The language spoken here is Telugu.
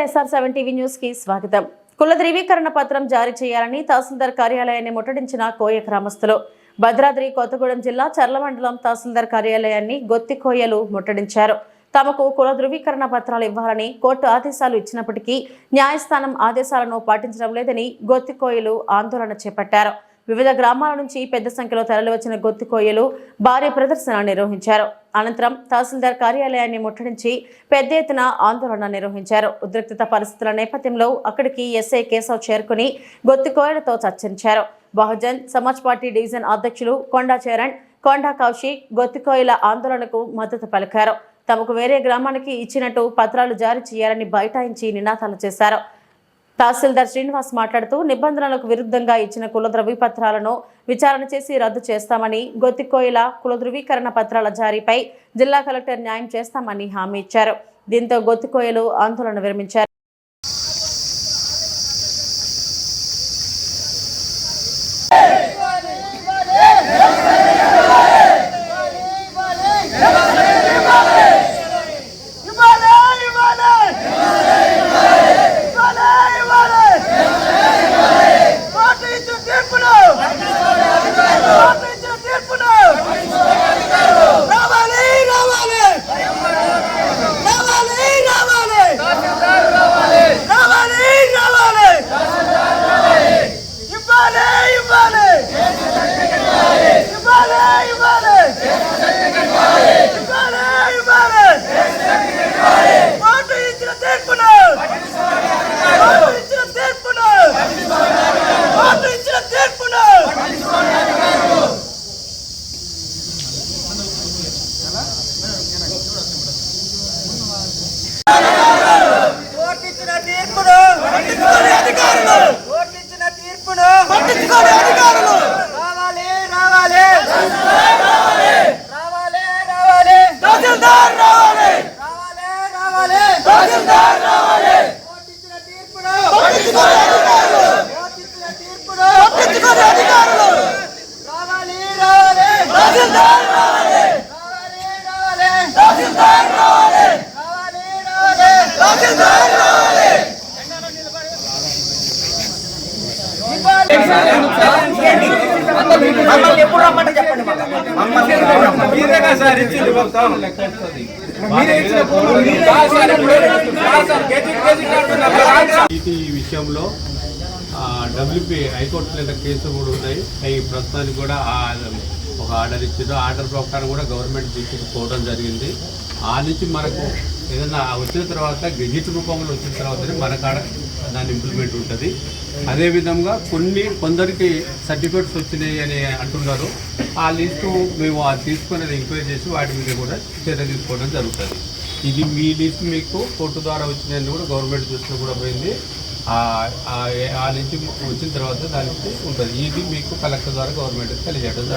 ఎస్ఆర్ సెవెన్ టీవీ న్యూస్కి స్వాగతం. కుల ధృవీకరణ పత్రం జారీ చేయాలని తహసీల్దార్ కార్యాలయాన్ని ముట్టడించిన కోయ గ్రామస్తులు. భద్రాద్రి కొత్తగూడెం జిల్లా చర్ల మండలం తహసీల్దార్ కార్యాలయాన్ని గొత్తి కోయలు ముట్టడించారు. తమకు కుల ధృవీకరణ పత్రాలు ఇవ్వాలని కోర్టు ఆదేశాలు ఇచ్చినప్పటికీ న్యాయస్థానం ఆదేశాలను పాటించడం లేదని గొత్తి కోయలు ఆందోళన చేపట్టారు. వివిధ గ్రామాల నుంచి పెద్ద సంఖ్యలో తరలివచ్చిన గొత్తి కోయలు భారీ ప్రదర్శన నిర్వహించారు. అనంతరం తహసీల్దార్ కార్యాలయాన్ని ముట్టడించి పెద్ద ఎత్తున ఆందోళన నిర్వహించారు. ఉద్రిక్తత పరిస్థితుల నేపథ్యంలో అక్కడికి ఎస్ఐ కేశవ్ చేరుకుని గొత్తి కోయలతో చర్చించారు. బహుజన్ సమాజ్ పార్టీ డివిజన్ అధ్యక్షులు కొండా చరణ్ కొండా కౌశిక్ గొత్తికోయిల ఆందోళనకు మద్దతు పలికారు. తమకు వేరే గ్రామానికి ఇచ్చినట్టు పత్రాలు జారీ చేయాలని బైఠాయించి నినాదాలు చేశారు. తహసీల్దార్ శ్రీనివాస్ మాట్లాడుతూ నిబంధనలకు విరుద్ధంగా ఇచ్చిన కుల ధృవీపత్రాలను విచారణ చేసి రద్దు చేస్తామని గొత్తికోయిల కుల ధృవీకరణ పత్రాల జారీపై జిల్లా కలెక్టర్ న్యాయం చేస్తామని హామీ ఇచ్చారు. దీంతో గొత్తికోయలు ఆందోళన విరమించారు ఇవ్వాలి ఇవ్వాలి ఇవ్వాలి ఇవ్వాలి కోర్టు ఇచ్చిన తీర్పును కోర్టు ఇచ్చిన తీర్పును రావాలి రావాలి రావాలి రావాలి రావాలి రావాలి ఇవ్వాలి ఇవ్వాలి ఇవ్వాలి ఇవ్వాలి ఇవ్వాలి ఇవ్వాలి కోర్టు ఇచ్చిన తీర్పును కోర్టు ఇచ్చిన తీర్పును కోర్టు ఇచ్చిన తీర్పును కోర్టు ఇచ్చిన తీర్పును ఇచ్చిన తీర్పును రావాలి రావాలి. రావాలి. రావాలి తహసీల్దార్ రావాలి. రావాలి రావాలి. తహసీల్దార్ రావాలి. తీర్పును తీర్పును అధికారులు. రావాలి రావాలి. తహసీల్దార్ రావాలి. రావాలి రావాలి. తహసీల్దార్ రావాలి. రావాలి రావాలి. తహసీల్దార్ రావాలి. మమ్మల్ని ఎప్పుడు రమ్మంటే చెప్పండి మాకు. మీరేనా సార్ ఇచ్చింది మొత్తం. ఈ విషయంలో డబ్ల్యూపీ హైకోర్టు లేదా కేసులు కూడా ఉన్నాయి. అవి ప్రస్తుతానికి కూడా ఆ- ఒక ఆర్డర్ ఇచ్చారు. ఆర్డర్ ప్రకారం కూడా గవర్నమెంట్ తీసుకుపోవడం జరిగింది. ఆ నుంచి మనకు ఏదైనా వచ్చిన తర్వాత గెజిట్ రూపంలో వచ్చిన తర్వాతనే మన కాడ దాని ఇంప్లిమెంట్ ఉంటుంది. అదేవిధంగా కొన్ని కొందరికి సర్టిఫికేట్స్ వచ్చినాయి అని అంటున్నారు. ఆ లిస్టు మేము అది తీసుకుని ఎంక్వైరీ చేసి వాటి మీద కూడా చర్య తీసుకోవడం జరుగుతుంది. ఇది మీ లిస్ట్ మీకు కోర్టు ద్వారా వచ్చినాయని కూడా గవర్నమెంట్ దృష్టిలో కూడా పోయింది. ఆ- ఆ- నుంచి వచ్చిన తర్వాత దానికి ఉంటుంది. ఇది మీకు కలెక్టర్ ద్వారా గవర్నమెంట్కి తెలియజేయడం